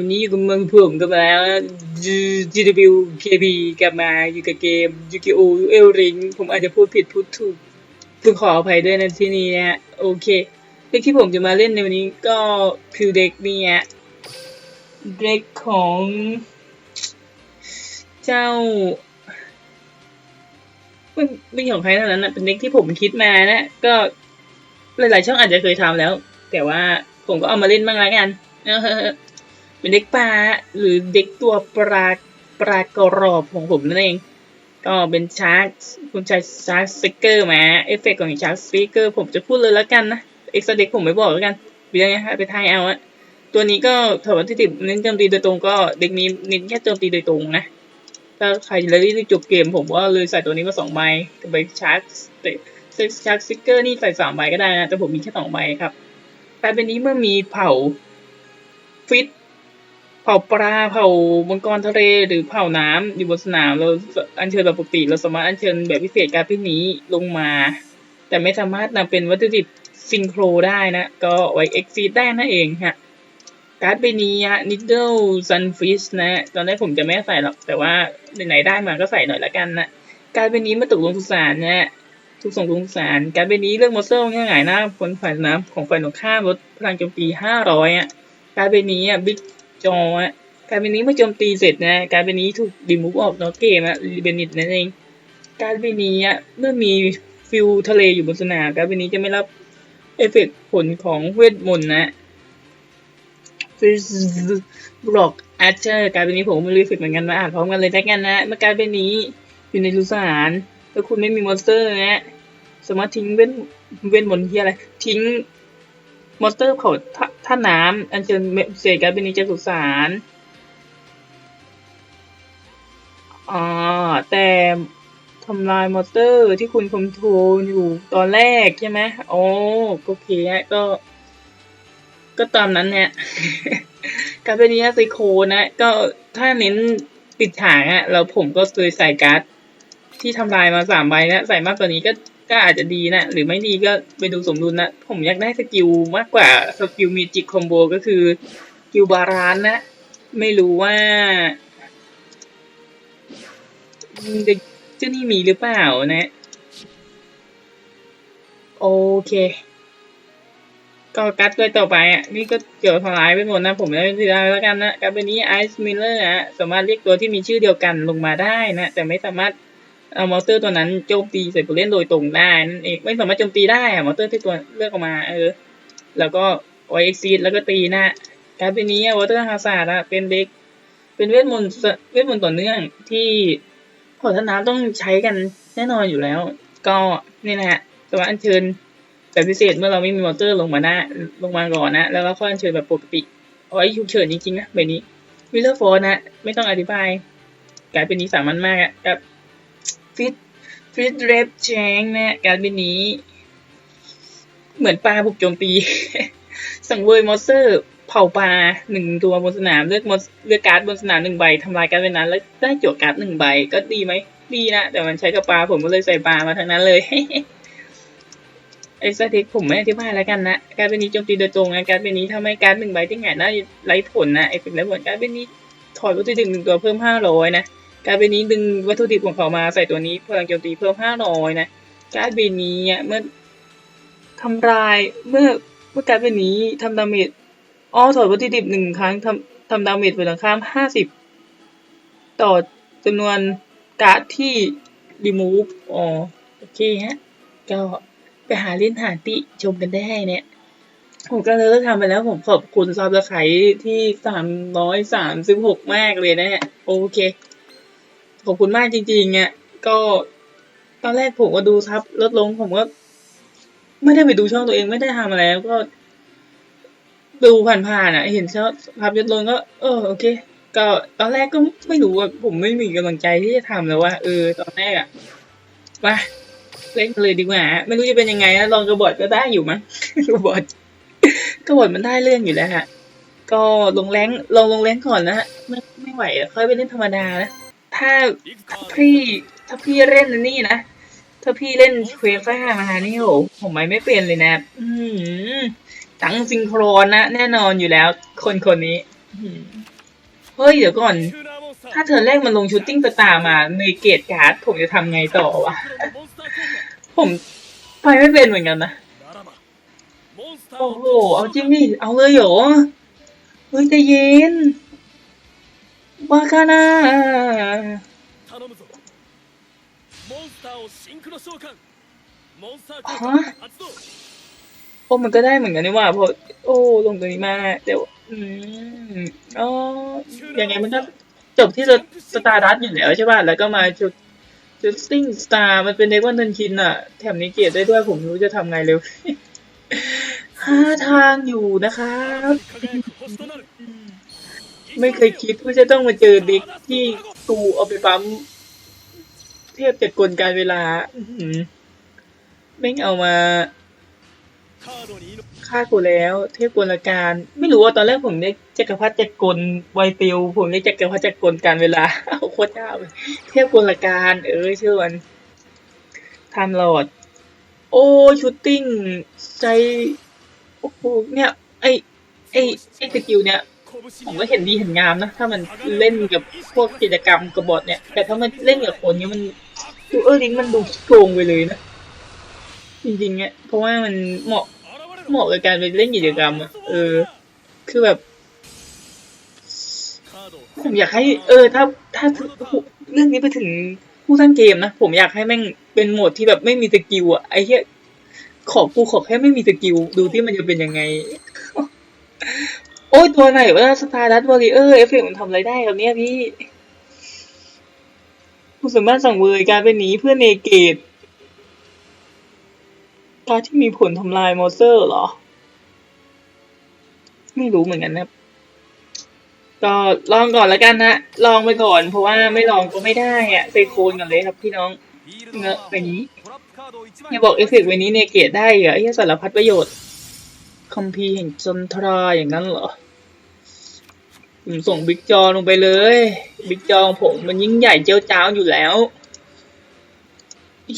วันนี้อยู่กับเมืองผมกันมา GW KB กลับมาอยู่กับเกม Yu-Gi-Oh! El Ring ผมอาจจะพูดผิดพูดถูกต้องขออภัยด้วยนะที่นี่นะโอเคเด็กที่ผมจะมาเล่นในวันนี้ก็คือเด็กนี่ฮะเด็กของ เจ้าไม่ไม่ของใครเท่านั้นนะเป็นเด็กที่ผมคิดมานะ ก็หลายๆช่องอาจจะเคยทำแล้ว แต่ว่าผมก็เอามาเล่นบ้างแล้วกัน เป็นเด็กปลาหรือเด็กตัวปลาปลากรอบของผมนั่นเอง ก็เป็นชาร์กคุณชายชาร์กสติกเกอร์มาเอฟเฟกต์ของชาร์กสติกเกอร์ผมจะพูดเลยแล้วกันนะเอ็กซ์เด็กผมไม่บอกแล้วกันเป็นยังไงฮะไปทายเอาอะตัวนี้ก็ถอดวัตถุดิบเน้นโจมตีโดยตรงก็เด็กนี้เน้นแค่โจมตีโดยตรงนะถ้าใครเลยที่จบเกมผมว่าเลยใส่ตัวนี้มาสองใบกับใบชาร์กชาร์กสติกเกอร์นี่ใส่สามใบก็ได้นะแต่ผมมีแค่สองใบครับแต่เป็นนี้เมื่อมีเผาฟิต เผ่าปลาเผ่ามังกรทะเลหรือเผ่าน้ำอยู่บนสนามเราอัญเชิญแบบปกติ เราสามารถอัญเชิญแบบพิเศษการพินี้ลงมา แต่ไม่สามารถนำเป็นวัตถุดิบซิงโครได้นะ ก็ไว้เอ็กซีได้นั่นเองฮะการ์ดใบนี้ฮะนิดเดิลซันฟิชนะ ตอนแรกผมจะไม่ใส่หรอก แต่ว่าไหนๆได้มาก็ใส่หน่อยละกันนะการ์ดใบนี้มาตกลงทุสารนะทุกส่งลงทุกสารการ์ดใบนี้เลือกมอสเซอร์ง่ายๆนะผลฝ่ายนามของฝ่ายตรงข้ามลดพลังโจมตี 500อะการ์ดใบนี้อะบิ๊ก จออะการเป็นนี้เมื่อโจมตีเสร็จนะ การเป็นนี้ถูกดีมูฟออกนอกเกมอะเบนิตนั่นเอง การเป็นนี้อะเมื่อมีฟิวทะเลอยู่บนสนามการเป็นนี้จะไม่รับเอฟเฟกต์ผลของเวทมนต์นะฟิสบล็อกแอาร์เชอร์การเป็นนี้ผมไม่รู้เอฟเฟกเหมือนกันมาอ่านพร้อมกันเลยได้กันนะเมื่อการเป็นนี้อยู่ในลูสานแล้วคุณไม่มีมอนสเตอร์นะสามารถทิ้งเวทเวทมนต์ที่อะไร ทิ้งมอนสเตอร์เผา ท่าน้ำอัญเชิญเศษการ์ดเป็นนิจสุสานอ่าแต่ทำลายมอเตอร์ที่คุณคอนโทรลอยู่ตอนแรกใช่ไหมโอ้โอเคก็ ก็ตามนั้นเนี่ยการ์ดเป็นนิจไซโคนะ ก็ถ้าเน้นปิดฉากอะเราผมก็เคยใส่การ์ดที่ทำลายมาสามใบนะใส่มากกว่านี้ก็ ก็อาจจะดีนะหรือไม่ดีก็ไปดูสมดุลนะผมอยากได้สกิลมากกว่าสกิลมีจิกคอมโบก็คือสกิลบารานนะไม่รู้ว่าเจ้านี่มีหรือเปล่านะ โอเค ก็กัดด้วยต่อไปอะ นี่ก็เกี่ยวทลายไปหมดนะ ผมไม่ได้ได้แล้วกันนะการเป็นนี้ไอซ์มิลเลอร์อะสามารถเรียกตัวที่มีชื่อเดียวกันลงมาได้นะ แต่ไม่สามารถ เอามอเตอร์ตัวนั้นโจมตีใส่ผู้เล่นโดยตรงได้นั่นเองไม่สามารถโจมตีได้อะมอเตอร์ที่ตัวเลือกออกมา เออ แล้วก็ไวเอ็กซีแล้วก็ตีหนะการเป็นนี้วอเตอร์ฮาซาร์ดอะเป็นเด็กเป็นเวทมนต์เวทมนต์ต่อเนื่องที่ขอทน้ำต้องใช้กันแน่นอนอยู่แล้ว ก็นี่แหละสามารถอัญเชิญแบบพิเศษเมื่อเราไม่มีมอเตอร์ลงมาหน้าลงมาก่อนนะ แล้วก็ค่อยอัญเชิญแบบปกติเอาไว้ฉุกเฉินจริงๆนะแบบนี้วิลเลอร์โฟนะไม่ต้องอธิบายกลายเป็นนี้สามัญมากอะกับ ฟิตฟิตเรฟแชงนะการบินนี้ เหมือนปลาบุกโจมตี สังเวยมอสเตอร์ เผาปลาหนึ่งตัวบนสนามเลือกมอนเลือกการ์ดบนสนามหนึ่งใบทำลายการเป็นนั้น แล้วได้โจทย์การ์ดหนึ่งใบก็ดีไหมดีนะ แต่มันใช้กับปลาผมก็เลยใส่ปลามาทั้งนั้นเลยไอ้สถิตผมไม่อธิบายแล้วกันนะการเป็นนี้โจมตีโดยตรงนะการเป็นนี้ทำให้การหนึ่งใบที่ไงน่าไร้ผลนะไอ้เป็นไร้ผลการเป็นนี้ถอดวัตถุดิบหนึ่งตัวเพิ่มห้าร้อยนะ การ์ดใบนี้ดึงวัตถุดิบของเขามาใส่ตัวนี้พลังโจมตีเพิ่มห้าร้อยนะ การ์ดใบนี้เมื่อทำลายเมื่อเมื่อการ์ดใบนี้ทำดาเมจอ๋อถอดวัตถุดิบหนึ่งครั้งทำทำดาเมจไปหลังข้ามห้าสิบต่อจำนวนการ์ดที่รีมูฟอ๋อโอเคฮะ ก็ไปหาเล่นหาติชมกันได้เนี่ยผมก็เลยเลิกทำไปแล้วผมขอบคุณซับสไครต์ที่สามร้อยสามสิบหกมากเลยนะฮะโอเค ขอบคุณมากจริงๆอะก็ตอนแรกผมก็ดูทับลดลงผมก็ไม่ได้ไปดูช่องตัวเองไม่ได้ทำอะไรก็ ดูผ่านๆอะ เห็นชอบภาพลดลงก็ เออโอเค ก็ตอนแรกก็ไม่รู้ว่าผมไม่มีกำลังใจที่จะทำเลยว่า เออ ตอนแรกอะมาเล่นกันเลยดีกว่าไม่รู้จะเป็นยังไงนะลองกระบอดก็ได้อยู่มั้งกระบอดกระบอดมันได้เรื่องอยู่แล้วฮะ ก็ลงแรงลองลงแรงก่อนนะฮะไม่ไม่ไหวค่อยไปเล่นธรรมดานะ ถ้าพี่ถ้าพี่เล่นนี่นะ ถ้าพี่เล่นเควซ่ามานี่โหผมไม่ไม่เป็นเลยนะ อืตั้งซิงโครนนะแน่นอนอยู่แล้ว คนคนนี้เฮ้ย เดี๋ยวก่อน ถ้าเธอแรกมันลงชูตติ้งตาร์มาในเกตการ์ดผมจะทำไงต่อวะ ผมไปไม่เป็นเหมือนกันนะ โอ้โห เอาจริงดิ เอาเลยเหรอ เฮ้ยใจเย็น บาคานา 頼むぞモンスターをシンクロ召喚モンスター効果発動 โอ้มันก็ได้เหมือนกันนี่หว่าเพราะโอ้ลงตัวนี้มาเดี๋ยว อืมอ๋อยังไงมันก็จบที่สตาร์ดัตอยู่แล้วใช่ป่ะ แล้วก็มาจุดจุดซิงสตาร์มันเป็นเดวันทันชินอะแถมนี้เกียรติได้ด้วยผมไม่รู้จะทำไงเร็ว หาทางอยู่นะครับ 輝く星となる ไม่เคยคิดว่าจะต้องมาเจอเด็กที่กูเอาไปปั๊ม เทียบเจ็ดกลการเวลาไม่เอามาฆ่ากูแล้ว เทพกลการ ไม่รู้ว่าตอนแรกผมเรียกจักรพรรดิจักรกลไวฟิลผมเรียกจักรพรรดิจักรกลการเวลาโคตรเจ้าเทพกลการ เออชื่อมันทำหลอด โอ้ชูตติ้งใจโอ้โหเนี่ย ไอไอไอสกิลเนี่ย ผมก็เห็นดีเห็นงามนะ ถ้ามันเล่นกับพวกกิจกรรมกับบอทเนี่ย แต่ถ้ามันเล่นกับคนเนี้ยมันดูเออลิงมันดูโกงไปเลยนะ จริงๆเนี่ยเพราะว่ามันเหมาะเหมาะกับการไปเล่นกิจกรรมอะเออ คือแบบ ผมอยากให้ เออ ถ้าถ้าเรื่องนี้ไปถึงผู้สร้างเกมนะ ผมอยากให้แม่งเป็นโหมดที่แบบไม่มีสกิลอะไอ้เหี้ยขอกูขอแค่ไม่มีสกิลดูที่มันจะเป็นยังไง โอ้ยตัวไหนว่าสตาร์ดัตวอริเออร์เอฟเฟกมันทำอะไรได้ครับเนี่ยพี่คุณสามารถสั่งเวยการเป็นหนีเพื่อเนเกตการดที่มีผลทำลายมอนสเตอร์เหรอ ไม่รู้เหมือนกันนะครับก็ลองก่อนแล้วกันนะ ลองไปก่อน เพราะว่าไม่ลองก็ไม่ได้อะไปโคนกันเลยครับพี่น้องเงอะไปนี้อย่าบอกเอฟเฟกต์ไว้นี้เนเกตได้เหรอไอ้เหี้ยสารพัดประโยชน์ คอมพีแห่งจนทราอย่างนั้นเหรอ ผมส่งบิ๊กจอลงไปเลย บิ๊กจอผมมันยิ่งใหญ่เจ้าจ้าอยู่แล้ว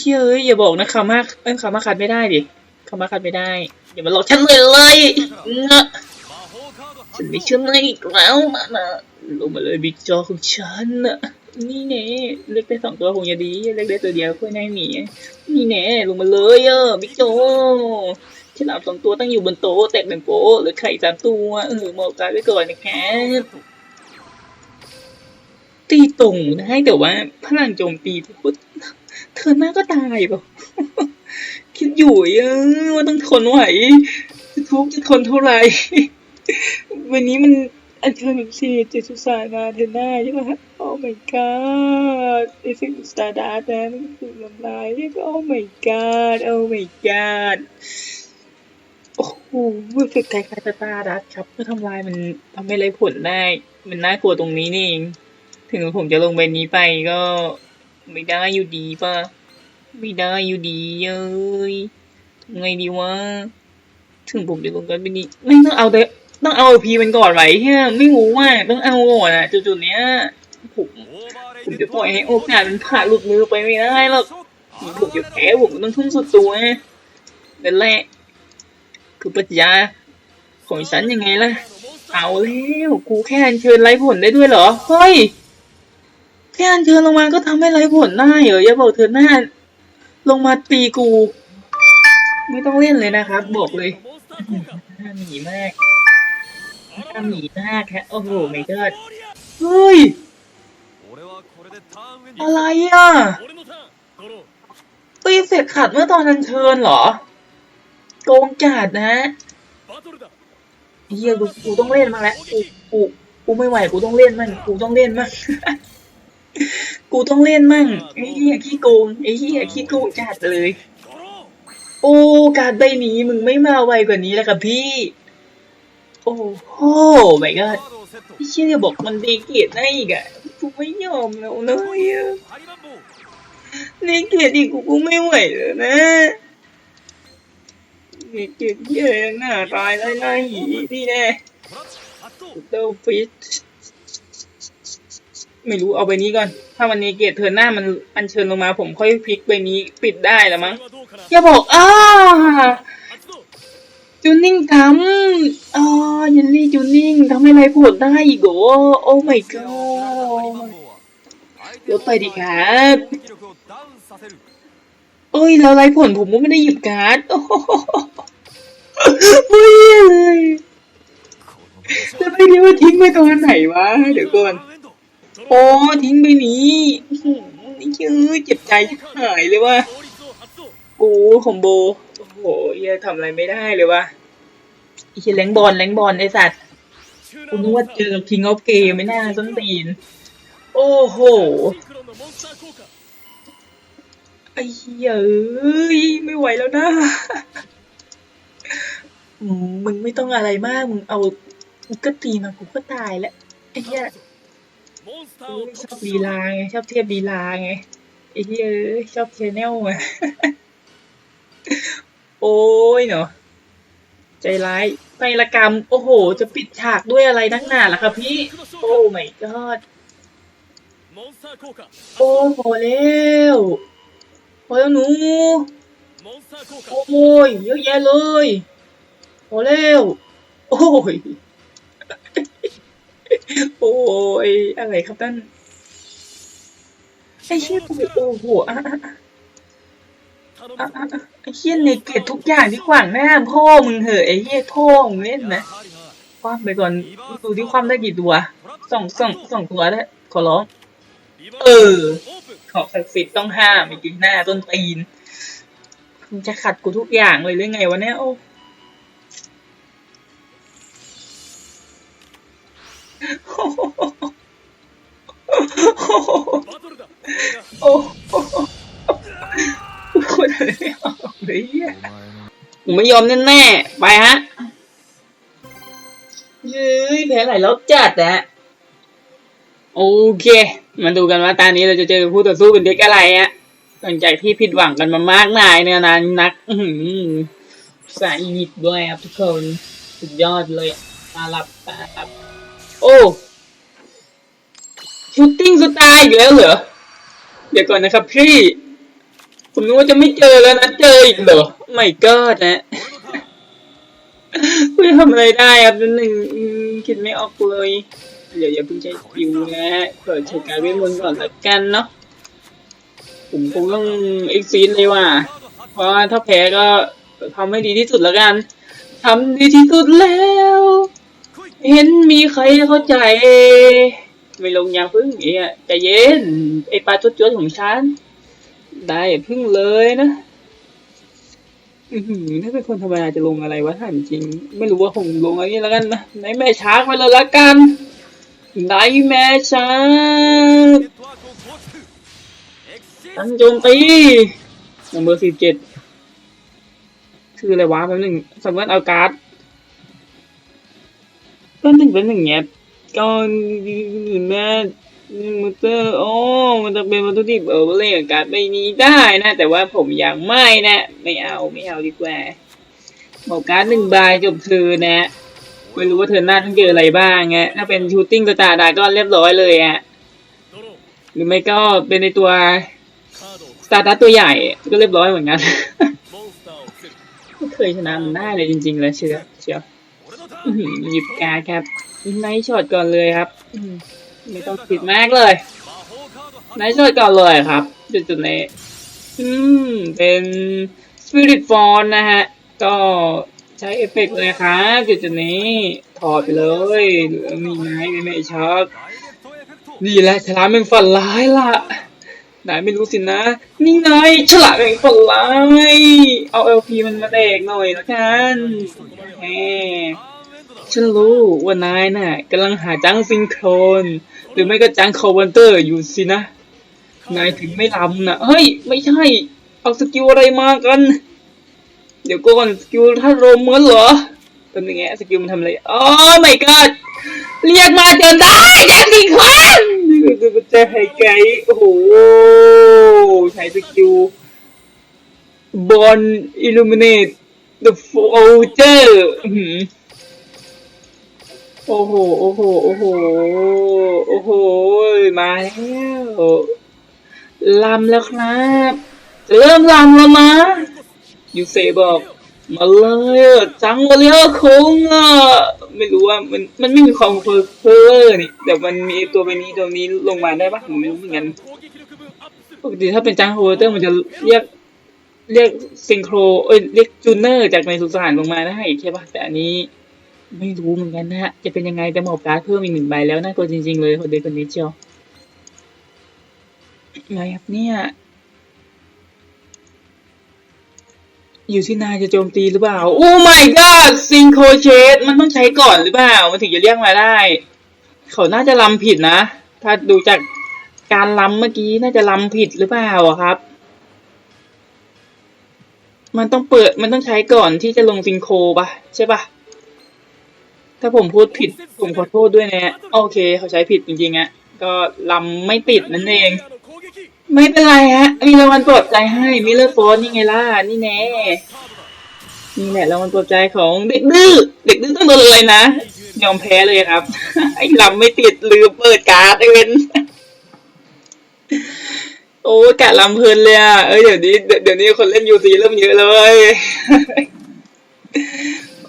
เชื่ยเอ้ยอย่าบอกนะคามาเอ้ยคามาคัดไม่ได้ดิคามาคัดไม่ได้ อย่ามาหลอกฉันเลยเลยเงอะฉันไม่เชื่อเลยอีกแล้วมานะลงมาเลยบิ๊กจอของฉันน่ะนี่แน่เล็กได้สองตัวคงจะดีเล็กได้ตัวเดียวเพื่อนให้หนีนี่แน่ลงมาเลยเออบิ๊กโจ ฉลามสองตัวตั้งอยู่บนโต๊ะแตกหนึ่งโป๊ะหรือไข่สามตัวเออมอกายไว้ก่อนนะครับตีตรงได้แต่ว่าพลังโจมตีพูดเธอหน้าก็ตายเปล่าคิดอยู่เออว่าต้องทนไหวจะทุกข์จะทนเท่าไหร่ วันนี้มันอันเชิญสีเจสุสานาเทน่าใช่ไหมโอ้ my god ไอสิ่งสตาร์ดาร์นะมันคือลำลายโอ้ my god โอ้ my god โอ้โหรู้สึกคล้ายๆสตาร์ดัสครับเพื่อทำลายมันทำให้ไรผลได้ มันน่ากลัวตรงนี้นี่เอง ถึงผมจะลงใบนี้ไปก็ไม่ได้อยู่ดีป่ะ ไม่ได้อยู่ดีเย้ยไงดีวะ ถึงผมจะลงกันไปนี้ไม่ต้องเอาแต่ต้องเอาพีมันก่อนไว้เฮียไม่รู้ว่าต้องเอาก่อนอะจุดๆเนี้ยผมผมจะปล่อยให้โอกาสมันผ่าหลุดมือไปไม่ได้หรอกผมจะแพ้ผมต้องทุ่มสุดตัวนั่นแหละ คือปัญญาของฉันยังไงล่ะ เอาแล้วกูแค่อัญเชิญไร้ผลได้ด้วยเหรอ เฮ้ย แค่อัญเชิญลงมาก็ทำให้ไร้ผลได้เหรอ อย่าบอกเธอหน้า ลงมาตีกู ไม่ต้องเล่นเลยนะครับ บอกเลยหน้าหมีมากหน้าหนีมากแค่โอ้โหไม่เกิดเฮ้ย อะไรอะตีเสร็จขัดเมื่อตอนอัญเชิญเหรอ โกงจัดนะฮะเฮียกูกูต้องเล่นมาแล้วกูกูกูไม่ไหวกูต้องเล่นมั่งกูต้องเล่นมั่งกูต้องเล่นมั่งไอ้เฮียขี้โกงไอ้เฮียขี้โกงจัดเลย โอ้การใบนีมึงไม่มาไวกว่านี้แล้วครับพี่ โอ้โหไม่ก็พี่เชื่อบอกมันดีเกียดได้อีกอะกูไม่ยอมแล้วนะเฮียดีเกียดอีกกูกูไม่ไหวแล้วนะ มีเกมเยอะหน้าตายแล้วน้าหีนี่แน่เดลฟิตไม่รู้เอาไปนี้ก่อน ถ้าวันนี้เกตเทินหน้ามันอันเชิญลงมาผมค่อยพลิกไปนี้ปิดได้แล้วมั้ง อย่าบอกอ้าจูนิ่งทำอ่ายันลี่จูนิ่งทำให้ไรโผดได้อีกโอโอ้ไม่ก็ลดไปดิครับ เอ้ยแล้วไรผลผมก็ไม่ได้หยิบการ์ดโอ้โหไม่เลยจะไม่รู้ว่าทิ้งไปตรงไหนวะเดี๋ยวก่อนโอ้ทิ้งไปนี้อื้อหือนี่ชื่อเจ็บใจชิบหายเลยว่ะกูคอมโบโอ้โหเหี้ยทำอะไรไม่ได้เลยว่ะไอ้เหี้ยแรงบอลแรงบอลไอ้สัตว์กูนึกว่าเจอกับ King of Game ไม่น่าส้นตีน โอ้โห ไอ้เหี้ยเอ้ยไม่ไหวแล้วนะมึงไม่ต้องอะไรมาก มึงเอากูก็ตีมากูก็ตายแล้วไอ้เหี้ยชอบลีลาไงชอบเทียบลีลาไงไอ้เหี้ยชอบเชนแนลไงโอ้ยเนาะใจร้ายไประกรรม โอ้โห จะปิดฉากด้วยอะไรนักหนาล่ะครับพี่ โอ้ my god โอ้พอแล้ว พอแล้วหนู โอ้ยเยอะแยะเลยพอแล้วโอ้ย โอ้ย อะไรครับท่านไอ้เชี่ยกูโอ้โหอะอะไอ้เชี่ยเนเกตทุกอย่างที่ขวางหน้าพ่อมึงเหอะไอ้เหี้ยพ่อมึงเล่นนะคว่ำไปก่อนดูที่คว่ำได้กี่ตัวสองสองสองตัวได้ขอร้อง เออ ของศักดิ์สิทธิ์ต้องห้ามอีกทีหน้าต้นตีนมึงจะขัดกูทุกอย่างเลยหรือไงวะเนี่ยโอ้โอ้คนอะไรไม่ออกเลยเหี้ยผมไม่ยอมแน่ๆไปฮะเฮ้ยแพ้หลายรอบจัดอะ โอเค มาดูกันว่าตอนนี้เราจะเจอคู่ต่อสู้เป็นเด็กอะไรอะหลังจากที่ผิดหวังกันมามากมายเนี่ยนะนักสายอียิปต์ด้วยครับทุกคนสุดยอดเลยตาลับตาลับ โอ้ชูตติ้งสไตล์อีกแล้วเหรอ เดี๋ยวก่อนนะครับพี่ผมนึกว่าจะไม่เจอแล้วนะเจออีกเหรอไม่ก็นะไม่ทำอะไรได้ครับนิดหนึ่งคิดไม่ออกเลย เดี๋ยวอย่าเพิ่งใช้คิวนะฮะเปิดใช้การเวทมนต์ก่อนละกันเนาะผมคงต้องเอ็กซีนเลยว่ะเพราะว่าถ้าแพ้ก็ทำให้ดีที่สุดล้วกันทำดีที่สุดแล้ว เห็นมีใครเข้าใจ ไม่ลงยางพึ่งเอียใจเย็น ไอปลาจุดๆของฉัน ได้พึ่งเลยนะถ้าเป็นคนธรรมดาจะลงอะไรวะถามจริง ไม่รู้ว่าผมลงอะไรนี่แล้วกันนะไหนแม่ช้างไปเลยละกัน ไหนแม่ช้างตั้งโจมตีนัมเบอร์สี่เจ็ดคืออะไรวะแป๊บหนึ่งสำนักเอาการ์ดแป๊บหนึ่งแป๊บหนึ่งเนี้ยก่อนแม่มอเตอร์โอ้มันจะเป็นวัตถุดิบเออเล่นกับการ์ดไม่นี้ได้นะ แต่ว่าผมยังไม่นะ ไม่เอาไม่เอาดีกว่าบอกการ์ดหนึ่งใบจบคือนะ ไม่รู้ว่าเธอหน้าต้องเจออะไรบ้างไงถ้าเป็นชูตติ้งตาร์ดาก็เรียบร้อยเลยอะหรือไม่ก็เป็นในตัวสตาร์ดัตัวใหญ่ก็เรียบร้อยเหมือนกันไม่เคยชนะมันได้เลยจริง ๆ เลยเชียวเชียวหยิบการ์ดครับไนท์ช็อตก่อนเลยครับไม่ต้องคิดมากเลยไนท์ช็อตก่อนเลยครับ จุดจุดๆนี้อืมเป็น Spirit f o n นะฮะ ก็ ช้เอฟเฟกต์เลยครับจุดจุดนี้ถอดไปเลยเหลือมีไนท์ไม่ไม่ช็อตนี่แหละฉลามเป็นฝันร้ายล่ะนายไม่รู้สินะ นี่ไงฉลามเป็นฝันร้าย เอาเอลพีมันมาแดกหน่อยละกันแหมฉันรู้ว่านายน่ะกำลังหาจังซิงโครน หรือไม่ก็จังคอวันเตอร์อยู่สินะ นายถึงไม่ลำนะเฮ้ย ไม่ใช่ เอาสกิลอะไรมากัน เดี๋ยวก่อนสกิลถ้าโรมเหมือนเหรอเป็นยังไงสกิลมันทำอะไรอ๋อไม่ก็เรียกมาจนได้จังซิงโคนนี่ก็คือมันจะหายใจโอ้โหใช้สกิลบอลอิลูมิเนต the future โอ้โห โอ้โห โอ้โห โอ้โห มาแล้วลำแล้วครับ เริ่มลำแล้วนะ ยูเซ่บอกมาเลยจังมาเลยคงอะไม่รู้ว่ามันมันไม่มีความเพอร์เฟอร์นี่แต่มันมีตัวไปนี้ตัวนี้ลงมาได้ปะผมไม่รู้เหมือนกันปกติถ้าเป็นจังโฮเตอร์มันจะเรียกเรียกซิงโครเอ้ยเรียกจูเนอร์จากในสุสานลงมาได้ใช่ปะแต่อันนี้ไม่รู้เหมือนกันนะฮะจะเป็นยังไงแต่หมอบการ์ดเพิ่มอีกหนึ่งใบแล้วน่ากลัวจริงๆเลยคนเดียวคนนี้เชียวไรครับเนี่ย อยู่ที่นายจะโจมตีหรือเปล่า โอ้ my god ซิงโคเชตมันต้องใช้ก่อนหรือเปล่า มันถึงจะเรียกมาได้ เขาน่าจะลำผิดนะ ถ้าดูจากการลำเมื่อกี้น่าจะลำผิดหรือเปล่าครับ มันต้องเปิด มันต้องใช้ก่อนที่จะลงซิงโคปะใช่ป่ะถ้าผมพูดผิดผมขอโทษด้วยนะ โอเค เขาใช้ผิดจริงๆอะก็ลำไม่ติดนั่นเอง ไม่เป็นไรฮะ มีรางวัลปลอบใจให้ มิเลอร์โฟนนี่ไงล่ะ นี่แน่ นี่แหละรางวัลปลอบใจของเด็กดื้อ เด็กดื้อต้องโดนเลยนะ ยอมแพ้เลยครับ ไอ้ลำไม่ติดลืมเปิดการ์ดไอ้เว้น โอ้กะลำเพลินเลยอะ เอ้ยเดี๋ยวนี้ เดี๋ยวนี้คนเล่นยูซีเริ่มเยอะเลย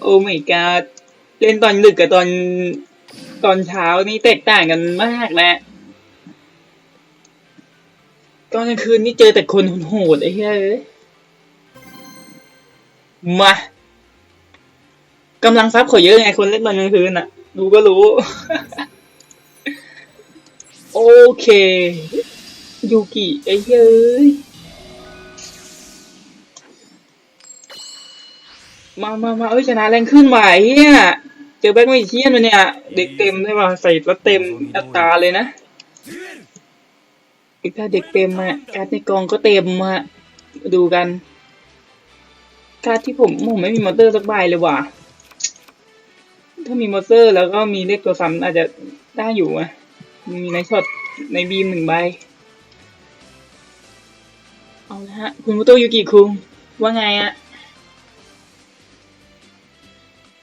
โอ้ไม่กาเล่นตอนดึกกับตอนตอนเช้านี่แตกต่างกันมากนะ อนกลางคืนนี่เจอแต่คนโหดไอ้เฮ้ยเอ้ยมากำลังทรัพย์เขาเยอะไงคนเล่นตอนกลางคืนอะ ดูก็รู้ โอเคยูกิไอ้เฮ้ยมามามาเอ้ยชนะแรงขึ้นไอ้เฮียเจอแบ็คไม่เชียนมาเนี่ย เด็กเต็มใช่ป่ะใส่แล้วเต็มอัตราเลยนะ อีกถ้าเด็กเต็มอะการ์ดในกองก็เต็มอะมาดูกันการ์ดที่ผมผมไม่มีมอเตอร์สักใบเลยว่ะ ถ้ามีมอเตอร์แล้วก็มีเลขตัวซ้ำอาจจะได้อยู่อะมีในช็อตในบีมหนึ่งใบ เอาละฮะ คุณมุโตยุกิคุงว่าไงอะ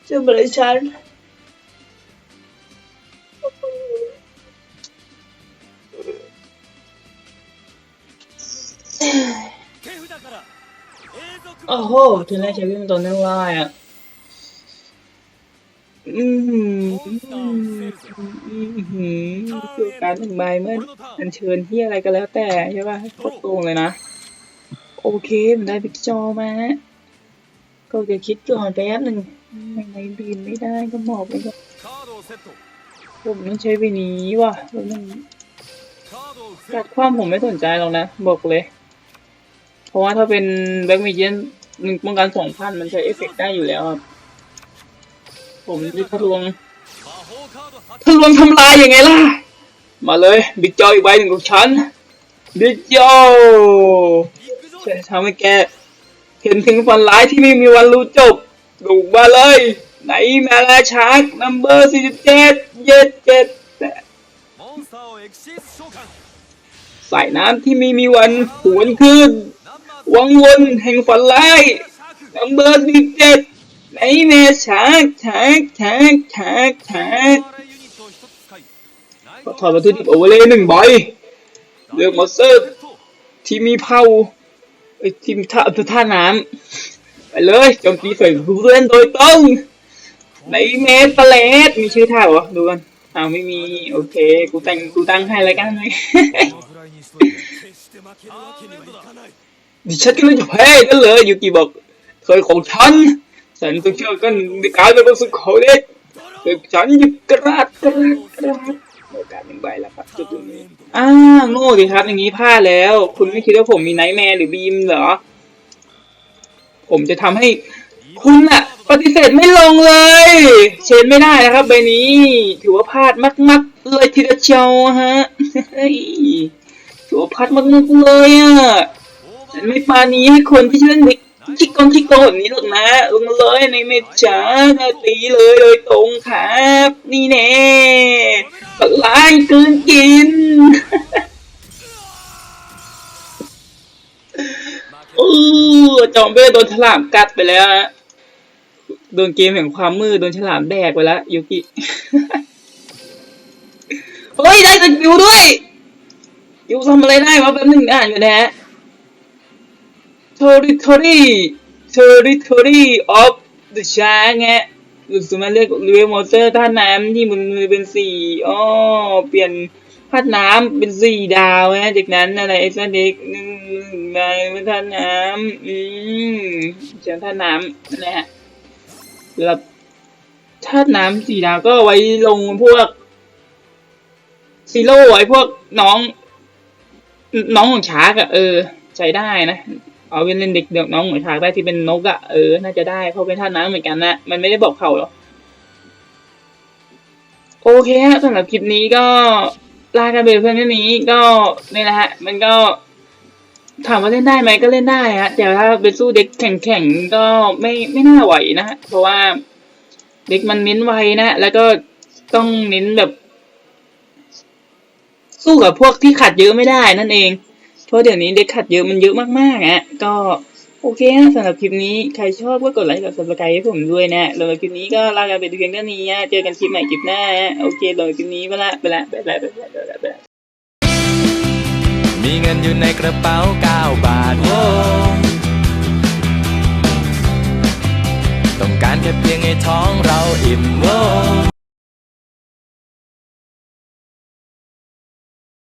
เจ้าบริชัน โอ้โหทีแรกใช้วิ่งตัวไม่ว่าอะอืมหืมอืมหืมคือการหนึ่งใบเมื่ออันเชิญที่อะไรก็แล้วแต่ใช่ป่ะโคตรโกงเลยนะ โอเคผมได้พิกจอมาฮะก็จะคิดก่อนแป๊บหนึ่งอะไรบินไม่ได้ก็หมอบไปก่อนผมต้องใช้ไปนี้ว่ะแล้วมันกัดความผมไม่สนใจหรอกนะ บอกเลย เพราะว่าถ้าเป็นแบ็กเมเจีนหนึ่งป้องกันสองพันมันใช้เอฟเฟกได้อยู่แล้วครับ ผมจะทะลวงทะลวงทำลายยังไงล่ะ มาเลย บิ๊กจออีกใบหนึ่งของฉัน บิ๊กจอยจะทำให้แก เห็นถึงฝันร้ายที่ไม่มีวันรู้จบดูมาเลย ไหนมาลาชาร์กนัมเบอร์สี่สิบเจ็ดเจ็ดเจ็ดใส่น้ำที่ไม่มีวันหวนขึ้น วังวนแห่งฝันร้ายนัมเบอร์สิบเจ็ดไนแม่ฉากฉากฉากฉากฉากก็ถอดมาที่ดิบโอเค์เลยหนึ่งบอยเลือกมอสเซอร์ที่มีเผาไอทีมท่าท่าน้ำไปเลยโจมตีใส่เพื่นโดยตรงในเมสเตเลสมีชื่อท่านหรอดูกันอ้าวไม่มีโอเคกูแต่งกูตั้งให้แล้วกันเลย ดิฉันก็เลยจแพ้กันเลยยูกิบอกเคยของฉันฉันต้องเชื่อกันในการเป็นคนสุดของเด็กฉันหยิบกระดาษกระดาษกระดาษโอกาสหนึ่งใบแล้วครับจุดนี้อ้าโง่สิครับอย่างนี้พลาดแล้ว คุณไม่คิดว่าผมมีไนท์แมร์หรือบีมเหรอ ผมจะทำให้คุณอะปฏิเสธไม่ลงเลย เชนไม่ได้นะครับใบนี้ ถือว่าพลาดมาก ๆ เลยทีเดียวฮะถือว่าพลาดมากๆเลยอะ ฉันไม่ปานี้ให้คนที่เล่นเด็กชิกกองชิกกองแบบนี้หรอกนะลงเลยในเมจ้าตีเลยโดยตรงครับ นี่แน่ปลายเกินกินเออจอมเบ้โดนฉลามกัดไปแล้วโดนเกมแห่งความมืดโดนฉลามแดกไปแล้วยูกิเฮ้ยได้สกิลด้วยยูทำอะไรได้วะแป๊บนึงอ่านอยู่นะฮะ โทริโทริ territory of the shark ไงหรือสามารถเรียกเรียกมอเตอร์ท่าน้ำที่มันมือเป็นสีอ๋อเปลี่ยนธาน้ำเป็นสีดาวนะจากนั้นอะไรไอ้สันเด็กหนึ่งมาเป็นธาน้ำอืมเสียงธาน้ำนะฮะแล้วธาน้ำสีดาวก็เอาไว้ลงพวกซีโร่ไว้พวกน้อง น้องของชาร์กอะเออ ใช้ได้นะ เอาเป็นเล่นเด็กเด็กน้องของชากได้ที่เป็นนกอะเออน่าจะได้เพราะเป็นท่าตุน้ำเหมือนกันนะมันไม่ได้บอกเขาหรอกโอเคฮะสำหรับคลิปนี้ก็ลากันไปเพื่อนแค่นี้ก็นี่แหละฮะ มันก็ถามว่าเล่นได้ไหมก็เล่นได้ฮะแต่ถ้าไปสู้เด็กแข่งๆก็ไม่ไม่น่าไหวนะฮะเพราะว่าเด็กมันเน้นไวนะ แล้วก็ต้องเน้นแบบ สู้กับพวกที่ขัดเยอะไม่ได้นั่นเอง ราะเดี๋ยวนี้เด็กขัดเยอะมันเยอะมากๆอะก็โอเคฮะสำหรับคลิปนี้ใครชอบก็กดไลค์กด subscribe ให้ผมด้วยนะสำหรับคลิปนี้ก็ลากันไปเพียงเท่านี้ฮะเจอกันคลิปใหม่คลิปหน้าฮะโอเคสำหรับคลิปนี้ไปละไปละไปละไปละไปละไปละมีเงินอยู่ในกระเป๋าเก้าบาทโอ้ต้องการแค่เพียงให้ท้องเราอิ่มโอ้